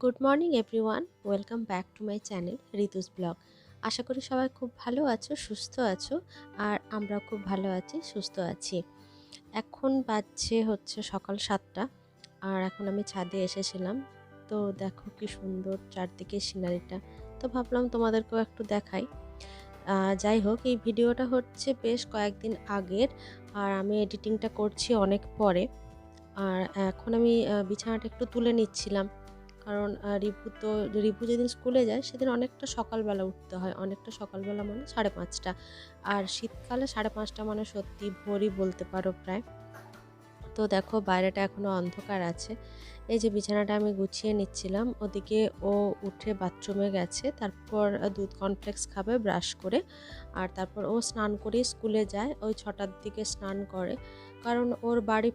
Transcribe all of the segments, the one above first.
Good morning everyone welcome back to my channel Ritu's blog আশা করি সবাই খুব ভালো আছো, সুস্থ আছো, আর আমরা খুব ভালো আছি, সুস্থ আছি। এখন বাজছে হচ্ছে সকাল সাতটা, আর এখন আমি ছাদে এসেছিলাম। তো দেখো কি সুন্দর চারদিকে সিনারিটা। তো ভাবলাম তোমাদেরকেও একটু দেখাই। যাই হোক, এই ভিডিওটা হচ্ছে বেশ কয়েকদিন আগের, আর আমি এডিটিংটা করছি অনেক পরে। আর এখন আমি বিছানাটা একটু তুলে নিচ্ছিলাম। কারণ রিভু তো রিভু যেদিন স্কুলে যায় সেদিন অনেকটা সকালবেলা উঠতে হয়। অনেকটা সকালবেলা মানে সাড়ে পাঁচটা। আর শীতকালে সাড়ে পাঁচটা মানে সত্যি ভোরই বলতে পারো প্রায়। তো দেখো বাইরেটা এখনও অন্ধকার আছে। এই যে বিছানাটা আমি গুছিয়ে নিচ্ছিলাম, ওদিকে ও উঠে বাথরুমে গেছে, তারপর দুধ কর্নফ্লেক্স খাবে ব্রাশ করে, আর তারপর ও স্নান করে স্কুলে যায়। ওই ছটার দিকে স্নান করে। কারণ ওর বাড়ি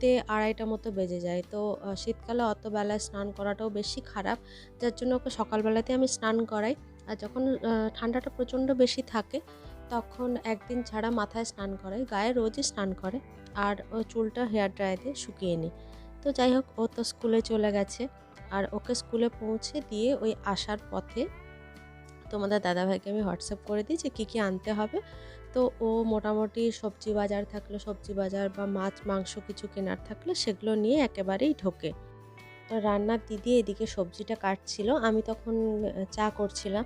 ফিরতে আড়াইটা মতো বেজে যায়। তো শীতকালে অত বেলায় স্নান করাটাও বেশি খারাপ। যার জন্য ওকে সকালবেলাতে আমি স্নান করাই। আর যখন ঠান্ডাটা প্রচণ্ড বেশি থাকে, তখন একদিন ছাড়া মাথায় স্নান করাই। গায়ে রোজই স্নান করে। আর ও চুলটা হেয়ার দিয়ে শুকিয়ে নিই। তো যাই হোক, ও তো স্কুলে চলে গেছে। আর ওকে স্কুলে পৌঁছে দিয়ে ওই আসার পথে তোমাদের দাদাভাইকে আমি হোয়াটসঅ্যাপ করে দিই যে কী কী আনতে হবে। তো ও মোটামুটি সবজি বাজার থাকলে সবজি বাজার বা মাছ, মাংস কিছু কেনার থাকলে সেগুলো নিয়ে একেবারেই ঢোকে। তো রান্নার দিদি এদিকে সবজিটা কাটছিল, আমি তখন চা করছিলাম।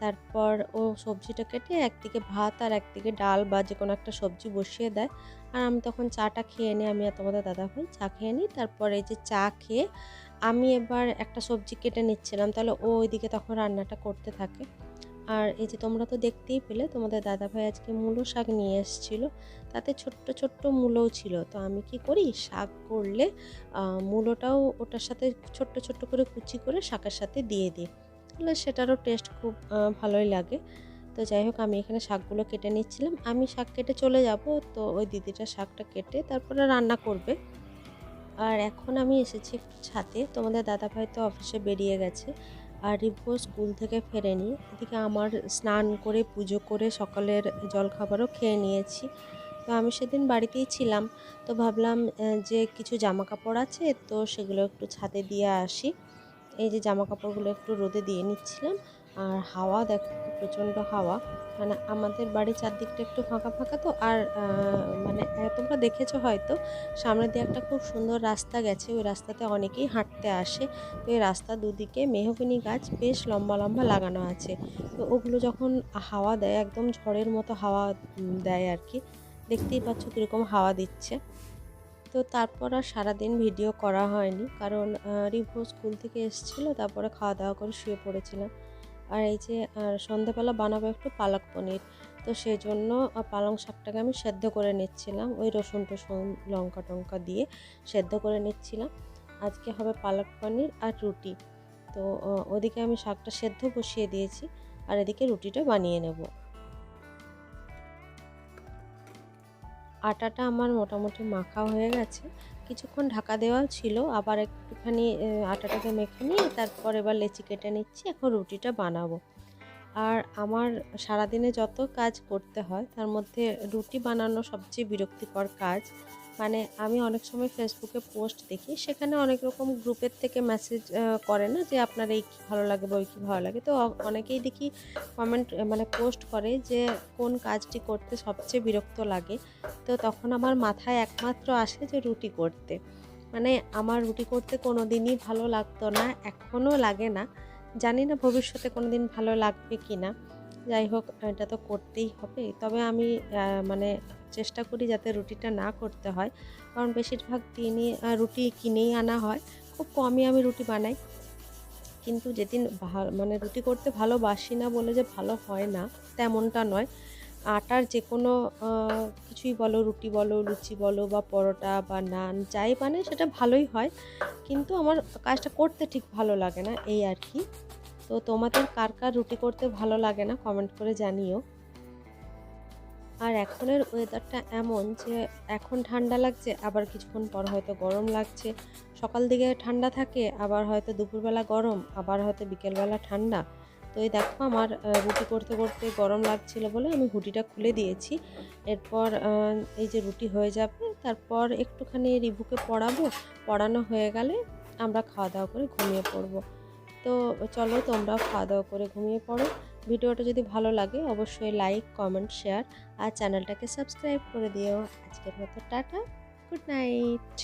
তারপর ও সবজিটা কেটে একদিকে ভাত আর একদিকে ডাল বা যে কোনো একটা সবজি বসিয়ে দেয়। আর আমি তখন চাটা খেয়ে নিই, আমি আর তোমাদের দাদা ভাই চা খেয়ে নিই। তারপর এই যে চা খেয়ে আমি এবার একটা সবজি কেটে নিচ্ছিলাম, তাহলে ও ওইদিকে তখন রান্নাটা করতে থাকে। আর এই যে তোমরা তো দেখতেই পেলে, তোমাদের দাদা ভাই আজকে মূলো শাক নিয়ে এসেছিল। তাতে ছোট্ট ছোট্ট মূলোও ছিল। তো আমি কি করি, শাক করলে মূলোটাও ওটার সাথে ছোট্ট ছোট্ট করে কুচি করে শাকের সাথে দিয়ে দিই। তাহলে সেটারও টেস্ট খুব ভালোই লাগে। তো যাই হোক, আমি এখানে শাকগুলো কেটে নিচ্ছিলাম। আমি শাক কেটে চলে যাব, তো ওই দিদিটা শাকটা কেটে তারপরে রান্না করবে। আর এখন আমি এসেছি ছাদে। তোমাদের দাদাভাই তো অফিসে বেরিয়ে গেছে। আর রিভু স্কুল থেকে ফেরেনি। এদিকে আমার স্নান করে, পুজো করে সকালের জলখাবারও খেয়ে নিয়েছি। তো আমি সেদিন বাড়িতেই ছিলাম। তো ভাবলাম যে কিছু জামা কাপড় আছে, তো সেগুলো একটু ছাদে দিয়ে আসি। এই যে জামা কাপড়গুলো একটু রোদে দিয়ে নিচ্ছিলাম। আর হাওয়া দেখো। প্রচণ্ড হাওয়া। মানে আমাদের বাড়ির চারদিকটা একটু ফাঁকা ফাঁকা তো, আর মানে তোমরা দেখেছ হয়তো, সামনে দিয়ে একটা খুব সুন্দর রাস্তা গেছে। ওই রাস্তাতে অনেকেই হাঁটতে আসে। তো এই রাস্তা দুদিকে মেহগিনি গাছ বেশ লম্বা লম্বা লাগানো আছে। তো ওগুলো যখন হাওয়া দেয়, একদম ঝড়ের মতো হাওয়া দেয় আর কি দেখতেই পাচ্ছ কীরকম হাওয়া দিচ্ছে। তো তারপর আর সারাদিন ভিডিও করা হয়নি। কারণ রিভু স্কুল থেকে এসেছিল, তারপরে খাওয়া দাওয়া করে শুয়ে পড়েছিলাম। আর এই যে আহ, সন্ধ্যাবেলা বানাবো একটু পালক পনির। তো সেই জন্য পালং শাকটাকে আমি সেদ্ধ করে নিচ্ছিলাম। ওই রসুন টসুন লঙ্কা টঙ্কা দিয়ে সেদ্ধ করে নিচ্ছিলাম। আজকে হবে পালক পনির আর রুটি। তো ওদিকে আমি শাকটা সেদ্ধ বসিয়ে দিয়েছি। আর এদিকে রুটিটা বানিয়ে নেব। আটাটা আমার মোটামুটি মাখা হয়ে গেছে। কিছুক্ষণ ঢাকা দেওয়া ছিল। আবার একটুখানি আটাটাকে মেখে নিয়ে তারপর এবার লেচি কেটে নিচ্ছি, এখন রুটিটা বানাবো। আর আমার সারাদিনে যত কাজ করতে হয়, তার মধ্যে রুটি বানানো সবচেয়ে বিরক্তিকর কাজ মানে আমি অনেক সময় ফেসবুকে পোস্ট দেখি, সেখানে অনেক রকম গ্রুপের থেকে মেসেজ করে না যে আপনার এই কী ভালো লাগে বা ওই কী ভালো লাগে। তো অনেকেই দেখি কমেন্ট মানে পোস্ট করে যে কোন কাজটি করতে সবচেয়ে বিরক্ত লাগে। তো তখন আমার মাথায় একমাত্র আসে যে রুটি করতে। মানে আমার রুটি করতে কোনো দিনই ভালো লাগতো না, এখনও লাগে না। জানি না ভবিষ্যতে কোনো দিন ভালো লাগবে কি না যাই হোক, এটা তো করতেই হবে। তবে আমি মানে চেষ্টা করি যাতে রুটিটা না করতে হয়। কারণ বেশিরভাগ দিনই রুটি কিনেই আনা হয়। খুব কমই আমি রুটি বানাই। কিন্তু যেদিন মানে রুটি করতে ভালোবাসি না বলে যে ভালো হয় না, তেমনটা নয়। আটার যে কোনো কিছুই বলো, রুটি বলো, লুচি বলো বা পরোটা বা নান, যাই বানাই সেটা ভালোই হয়। কিন্তু আমার কাজটা করতে ঠিক ভালো লাগে না, এই আর কি। তো তোমাদের কার কার রুটি করতে ভালো লাগে না, কমেন্ট করে জানিও। আর এখনের ওয়েদারটা এমন যে এখন ঠান্ডা লাগছে, আবার কিছুক্ষণ পর হয়তো গরম লাগছে। সকাল দিকে ঠান্ডা থাকে, আবার হয়তো দুপুরবেলা গরম, আবার হয়তো বিকেলবেলা ঠান্ডা। তো এই দেখো আমার রুটি করতে করতে গরম লাগছিল বলে আমি হুডিটা খুলে দিয়েছি। এরপর এই যে রুটি হয়ে যাবে, তারপর একটুখানি রিভুকে পড়াবো। পড়ানো হয়ে গেলে আমরা খাওয়া দাওয়া করে ঘুমিয়ে পড়ব। তো চলো তোমরা খাওয়া দাওয়া করে ঘুমিয়ে পড়ো। ভিডিওটা যদি ভালো লাগে অবশ্যই লাইক কমেন্ট শেয়ার আর চ্যানেলটাকে সাবস্ক্রাইব করে দিও। আজকের মতো টাটা গুড নাইট